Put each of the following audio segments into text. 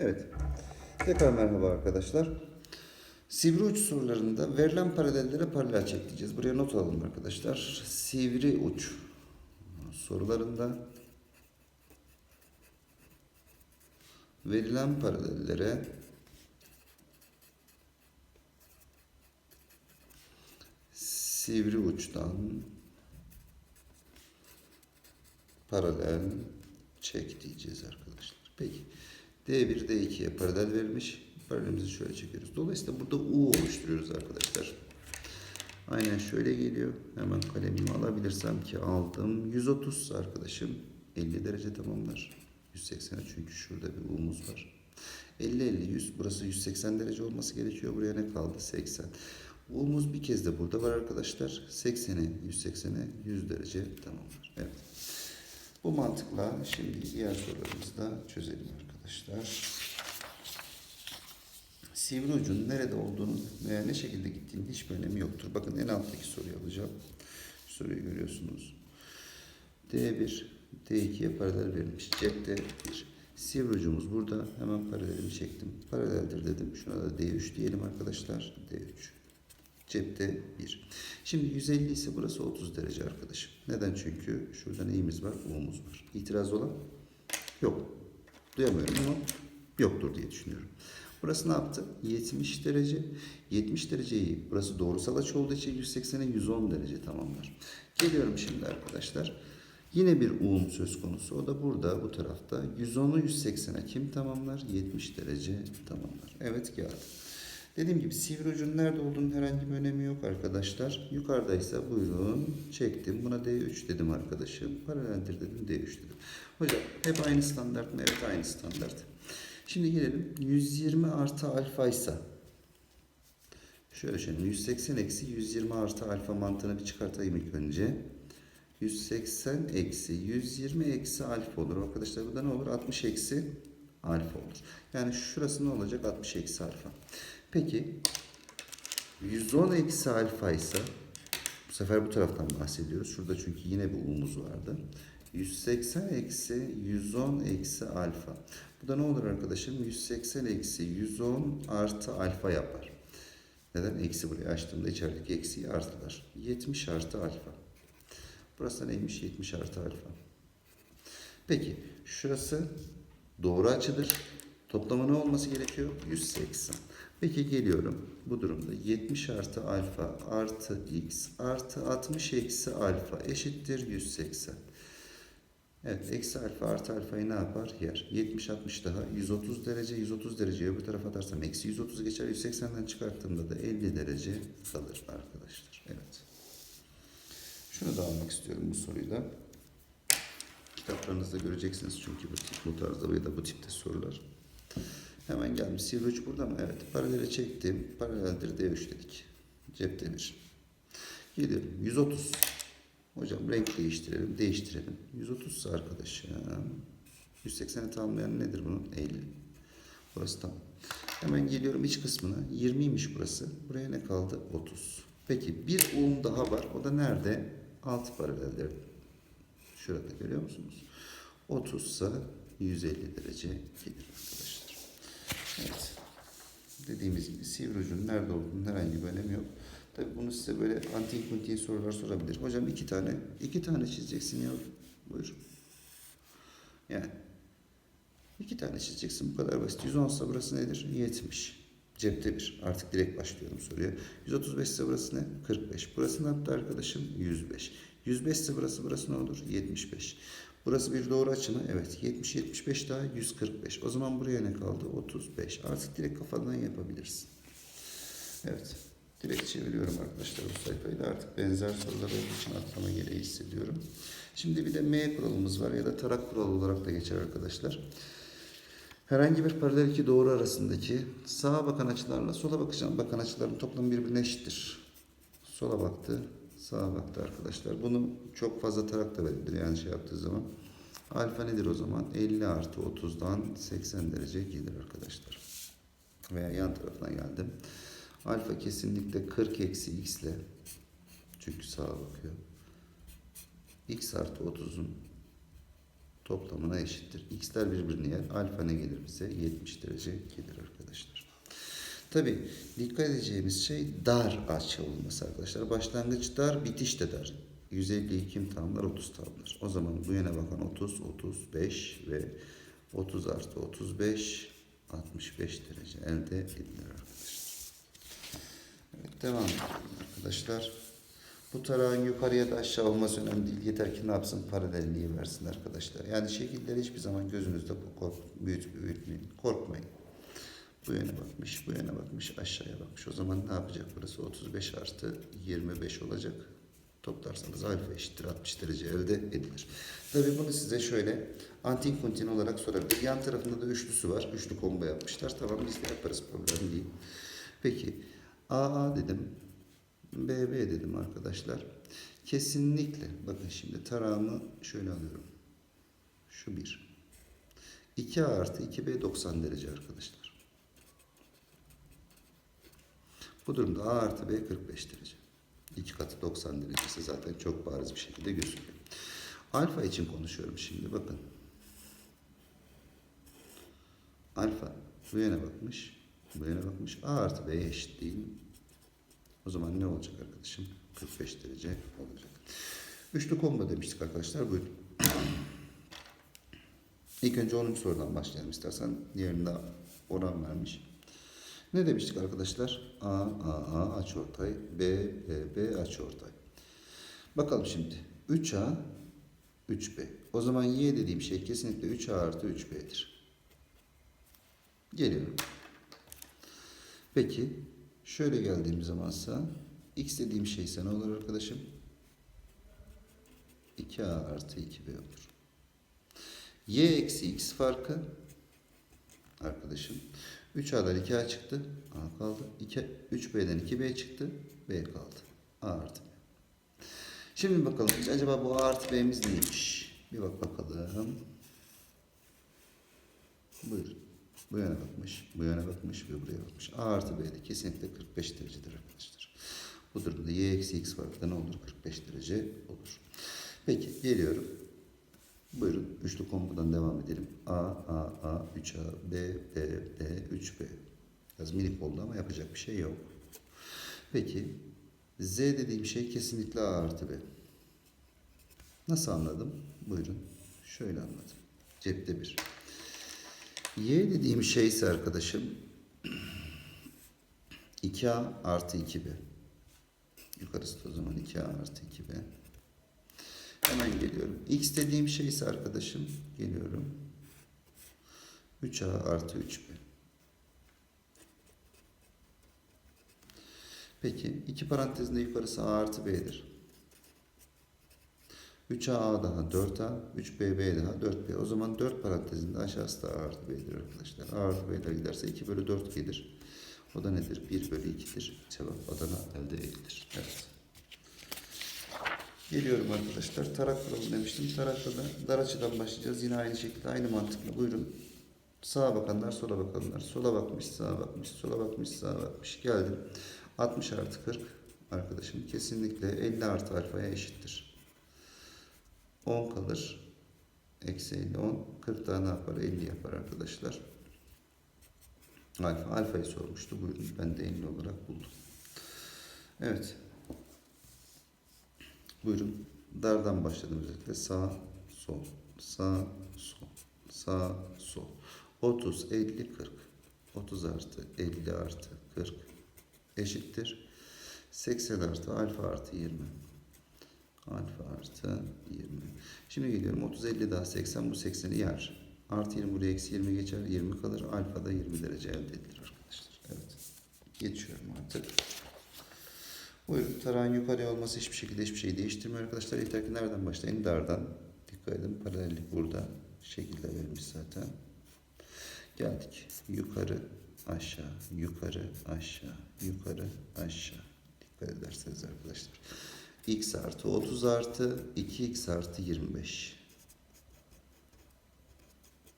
Evet. Tekrar merhaba arkadaşlar. Sivri uç sorularında verilen paralellere paralel çekeceğiz. Buraya not alalım arkadaşlar. Sivri uç sorularında verilen paralellere sivri uçtan paralel çek diyeceğiz arkadaşlar. Peki. D1, D2'ye paralel verilmiş. Paralelimizi şöyle çekiyoruz. Dolayısıyla burada U oluşturuyoruz arkadaşlar. Aynen şöyle geliyor. Hemen kalemimi alabilirsem ki aldım. 130 arkadaşım 50 derece tamamlar. 180 çünkü şurada bir U'muz var. 50 50 100 burası 180 derece olması gerekiyor. Buraya ne kaldı? 80. U'muz bir kez de burada var arkadaşlar. 80'e 180'e 100 derece tamamlar. Evet. Bu mantıkla şimdi diğer sorularımızı da çözelim arkadaşlar. Sivri ucun nerede olduğunu veya ne şekilde gittiğinin hiçbir önemi yoktur. Bakın en alttaki soruyu alacağım. Soruyu görüyorsunuz. D1, D2'ye paralel verilmiş. Cepte bir sivri ucumuz burada. Hemen paralelimi çektim. Paraleldir dedim. Şuna da D3 diyelim arkadaşlar. D3. Cepte 1. Şimdi 150 ise burası 30 derece arkadaşım. Neden? Çünkü şurada neyimiz var? U'muz var. İtiraz olan? Yok. Duyamıyorum ama yoktur diye düşünüyorum. Burası ne yaptı? 70 derece. 70 dereceyi burası doğrusal açı olduğu için 180'e 110 derece tamamlar. Geliyorum şimdi arkadaşlar. Yine bir uğum söz konusu. O da burada bu tarafta. 110'u 180'e kim tamamlar? 70 derece tamamlar. Evet geldi. Dediğim gibi sivri ucun nerede olduğunun herhangi bir önemi yok arkadaşlar. Yukarıdaysa buyurun çektim. Buna D3 dedim arkadaşım. Paraleldir dedim D3 dedim. Hocam hep aynı standart mı? Evet aynı standart. Şimdi gelelim 120 artı alfa ise şöyle düşünelim 180 eksi 120 artı alfa mantığını bir çıkartayım ilk önce. 180 eksi 120 eksi alfa olur. Arkadaşlar burada ne olur? 60 eksi alfa olur. Yani şurası ne olacak? 60 eksi alfa. Peki 110 eksi alfa ise bu sefer bu taraftan bahsediyoruz. Şurada çünkü yine bir u'muz vardı. 180 eksi 110 eksi alfa. Bu da ne olur arkadaşım? 180 eksi 110 artı alfa yapar. Neden? Eksi buraya açtığımda içerideki eksiyi artılar. 70 artı alfa. Burası neymiş? 70 artı alfa. Peki şurası doğru açıdır. Toplamı ne olması gerekiyor? 180. Peki geliyorum. Bu durumda 70 artı alfa artı x artı 60 eksi alfa eşittir 180. Evet eksi alfa artı alfayı ne yapar? Yer. 70 60 daha 130 derece 130 dereceyi öbür tarafa atarsam eksi 130 geçer 180'den çıkarttığımda da 50 derece kalır arkadaşlar. Evet. Şunu da almak istiyorum bu soruyu da. Kitaplarınızda göreceksiniz çünkü bu, tip, bu tarzda ya da bu tipte sorular. Hemen gelmiş. Sivri uç burada mı? Evet. Paralele çektim. Paraleldir D3 dedik. Cepte bir. Gidiyorum. 130. Hocam renk değiştirelim. Değiştirelim. 130 ise arkadaşım. 180'i tamamlayan nedir bunun? 50. Burası tam. Hemen geliyorum iç kısmına. 20'ymiş burası. Buraya ne kaldı? 30. Peki bir uğum daha var. O da nerede? Alt paralelde. Şurada görüyor musunuz? 30 ise 150 derece gelir arkadaşlar. Evet. Dediğimiz gibi sivri ucun nerede olduğunun herhangi bir önemi yok. Tabi bunu size böyle antin kuntin sorular sorabilir. Hocam iki tane, iki tane çizeceksin ya. Buyur. Yani iki tane çizeceksin. Bu kadar basit. 110 ise burası nedir? 70. Cepte bir. Artık direkt başlıyorum soruya. 135 ise burası ne? 45. Burası ne yaptı arkadaşım? 105. 105 ise burası, burası ne olur? 75. Burası bir doğru açı mı? Evet. 70, 75 daha 145. O zaman buraya ne kaldı? 35. Artık direkt kafadan yapabilirsin. Evet. Direkt çeviriyorum arkadaşlar bu sayfayı da artık benzer sorular olduğu için atlama gereği hissediyorum. Şimdi bir de M kuralımız var ya da tarak kuralı olarak da geçer arkadaşlar. Herhangi bir paralel iki doğru arasındaki sağa bakan açılarla sola bakacağım bakan açıların toplamı birbirine eşittir. Sola baktı, sağa baktı arkadaşlar. Bunu çok fazla tarak da verebilir yani şey yaptığı zaman. Alfa nedir o zaman? 50 artı 30'dan 80 derece gelir arkadaşlar. Veya yan tarafına geldim. Alfa kesinlikle 40 eksi x ile çünkü sağa bakıyor. x artı 30'un toplamına eşittir. X'ler birbirini yer. Alfa ne gelir bize? 70 derece gelir arkadaşlar. Tabi dikkat edeceğimiz şey dar açı olması arkadaşlar. Başlangıç dar, bitiş de dar. 150'yi kim tamamlar? 30 tamamlar. O zaman bu yana bakan 30, 35 ve 30 artı 35, 65 derece elde edilir arkadaşlar. Evet, devam edelim arkadaşlar. Bu tarağın yukarıya da aşağı olması önemli değil. Yeter ki ne yapsın? Paralelliği versin arkadaşlar. Yani şekilleri hiçbir zaman gözünüzde kork, büyüt, büyütmeyin. Korkmayın. Bu yöne bakmış, bu yöne bakmış, aşağıya bakmış. O zaman ne yapacak burası? 35 artı 25 olacak. Toplarsanız alfa eşittir 60 derece elde edilir. Tabii bunu size şöyle antin kontin olarak sorabilir. Yan tarafında da üçlüsü var. Üçlü combo yapmışlar. Tamam biz de yaparız problem değil. Peki AA dedim. BB dedim arkadaşlar. Kesinlikle bakın şimdi tarağımı şöyle alıyorum. Şu bir. 2A artı 2B 90 derece arkadaşlar. Bu durumda A artı B 45 derece. İki katı 90 derecesi zaten çok bariz bir şekilde gözüküyor. Alfa için konuşuyorum şimdi bakın. Alfa bu yana bakmış. Bu yana bakmış. A artı B'ye eşit değil? O zaman ne olacak arkadaşım? 45 derece olacak. Üçlü combo demiştik arkadaşlar. Buyurun. İlk önce 10. sorudan başlayalım istersen. Diğerinde oran vermiş. Ne demiştik arkadaşlar? A, A, A açıortay, B, B, B açıortay. Bakalım şimdi. 3A, 3B. O zaman Y dediğim şey kesinlikle 3A artı 3B'dir. Geliyorum. Peki, şöyle geldiğim zamansa X dediğim şey ise ne olur arkadaşım? 2A artı 2B olur. Y eksi X farkı arkadaşım. 3A'dan 2A çıktı. A kaldı. 2, 3B'den 2B çıktı. B kaldı. A artı B. Şimdi bakalım acaba bu A artı B'miz neymiş? Bir bak bakalım. Buyurun. Bu yana bakmış, bu yana bakmış ve buraya bakmış. A artı B'de kesinlikle 45 derecedir arkadaşlar. Bu durumda Y eksi X farkı da ne olur? 45 derece olur. Peki geliyorum. Üçlü kombodan devam edelim. A, A, A, 3A, B, B, B, 3B. Biraz minik oldu ama yapacak bir şey yok. Peki Z dediğim şey kesinlikle A artı B. Nasıl anladım? Buyurun. Şöyle anladım. Cepte bir. Y dediğim şey ise arkadaşım 2A artı 2B. Yukarısı da o zaman 2A artı 2B. Hemen geliyorum. X dediğim şey ise arkadaşım geliyorum. 3A artı 3B. Peki iki parantezinde yukarısı A artı B'dir. 3A A daha 4A, 3BB daha 4B. O zaman 4 parantezinde aşağısı da A artı B'dir arkadaşlar. A artı B'ler giderse 2 bölü 4 gelir. O da nedir? 1 bölü 2'dir. Cevap Adana elde edilir. Evet. Geliyorum arkadaşlar. Tarak kuralı demiştim. Tarakta da dar açıdan başlayacağız. Yine aynı şekilde aynı mantıkla. Buyurun. Sağa bakanlar, sola bakanlar. Sola bakmış, sağa bakmış, sola bakmış, sağa bakmış. Geldim. 60 artı 40 arkadaşım kesinlikle 50 artı alfaya eşittir. 10 kalır. Eksi 50, 10. 40 daha ne yapar? 50 yapar arkadaşlar. Alfa. Alfayı sormuştu. Buyurun. Ben de 50 olarak buldum. Evet. Buyurun. Dardan başladım özellikle. Sağ, sol, sağ, sol, sağ, sol. 30, 50, 40. 30 artı 50 artı 40 eşittir. 80 artı alfa artı 20. Alfa artı 20. Şimdi geliyorum. 30, 50 daha 80. Bu 80'i yer. Artı 20 buraya eksi 20 geçer. 20 kalır. Alfa da 20 derece elde edilir arkadaşlar. Evet. Geçiyorum artık. Buyurun tarağın yukarıya olması hiçbir şekilde hiçbir şey değiştirmiyor arkadaşlar. Yeter ki nereden başlayın? Dardan. Dikkat edin paralellik burada. Şekilde verilmiş zaten. Geldik. Yukarı, aşağı, yukarı, aşağı, yukarı, aşağı. Dikkat ederseniz arkadaşlar. x artı 30 artı 2x artı 25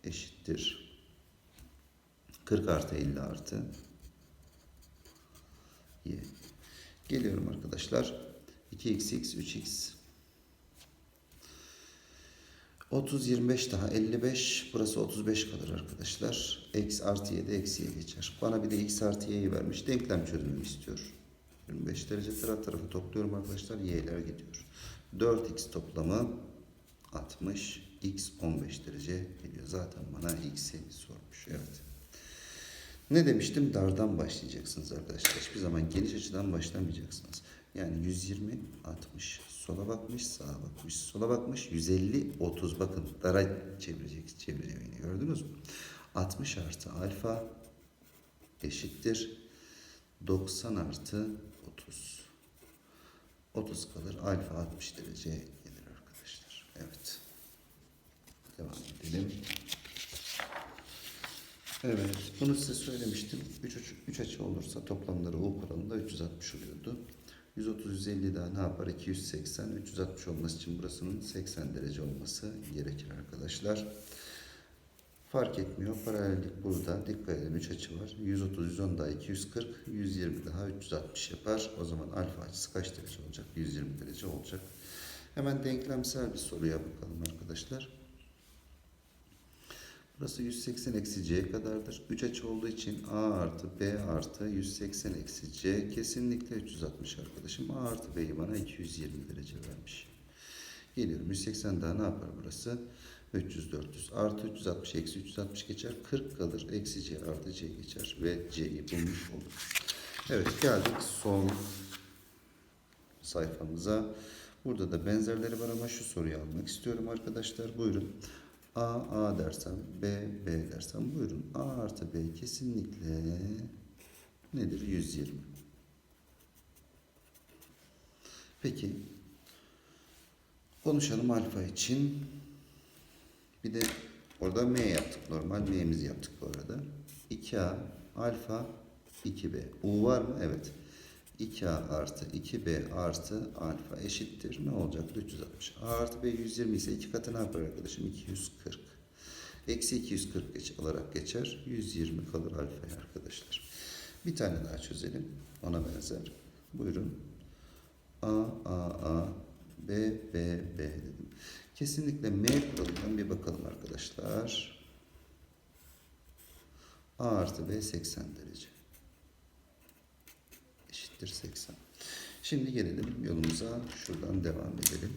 eşittir. 40 artı 50 artı y. Geliyorum arkadaşlar. 2x, x, 3x. 30, 25 daha 55. Burası 35 kalır arkadaşlar. X artı 7 eksiye geçer. Bana bir de x artı y'yi vermiş. Denklem çözümünü istiyor. 25 derece taraf tarafa topluyorum arkadaşlar. Y'ler gidiyor. 4x toplamı 60. X 15 derece geliyor. Zaten bana x'i sormuş. Evet. Ne demiştim? Dardan başlayacaksınız arkadaşlar. Hiçbir zaman geniş açıdan başlamayacaksınız. Yani 120, 60. Sola bakmış, sağa bakmış. Sola bakmış, 150, 30. Bakın dara çevirecek, çeviriyor. Gördünüz mü? 60 artı alfa eşittir. 90 artı 30. 30 kalır. Alfa 60 derece gelir arkadaşlar. Evet. Devam edelim. Evet, bunu size söylemiştim. 3 açı, olursa toplamları U kuralında 360 oluyordu. 130 150 daha ne yapar? 280 360 olması için burasının 80 derece olması gerekir arkadaşlar. Fark etmiyor. Paralellik burada. Dikkat edin 3 açı var. 130 110 daha 240 120 daha 360 yapar. O zaman alfa açısı kaç derece olacak? 120 derece olacak. Hemen denklemsel bir soruya bakalım arkadaşlar. Burası 180 eksi c kadardır. 3 açı olduğu için a artı b artı 180 eksi c kesinlikle 360 arkadaşım. a artı b'yi bana 220 derece vermiş. Geliyorum 180 daha ne yapar burası? 300 400 artı 360 eksi 360 geçer 40 kalır. Eksi c artı c geçer ve c'yi bulmuş olduk. Evet geldik son sayfamıza. Burada da benzerleri var ama şu soruyu almak istiyorum arkadaşlar. Buyurun. A, A dersem, B, B dersem buyurun. A artı B kesinlikle nedir? 120. Peki konuşalım alfa için. Bir de orada M yaptık. Normal M'mizi yaptık bu arada. 2A alfa 2B. U var mı? Evet. 2A artı 2B artı alfa eşittir. Ne olacak? 360. A artı B 120 ise iki katı ne yapar arkadaşım? 240. Eksi 240 geç, alarak geçer. 120 kalır alfaya arkadaşlar. Bir tane daha çözelim. Ona benzer. Buyurun. A, A, A, B, B, B dedim. Kesinlikle M kuralından bir bakalım arkadaşlar. A artı B 80 derece eşittir 80. Şimdi gelelim yolumuza. Şuradan devam edelim.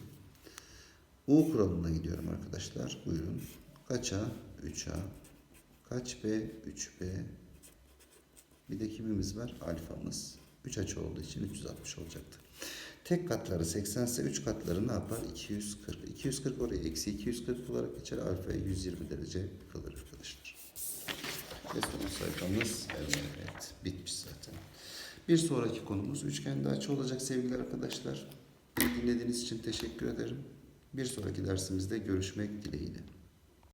U kuralına gidiyorum arkadaşlar. Buyurun. Kaç A? 3A. Kaç B? 3B. Bir de kimimiz var? Alfamız. 3 açı olduğu için 360 olacaktı. Tek katları 80 ise 3 katları ne yapar? 240. 240 oraya eksi 240 olarak geçer. Alfaya 120 derece kalır arkadaşlar. Ve son sayfamız evet bitmiş zaten. Bir sonraki konumuz üçgende açı olacak sevgili arkadaşlar. Dinlediğiniz için teşekkür ederim. Bir sonraki dersimizde görüşmek dileğiyle.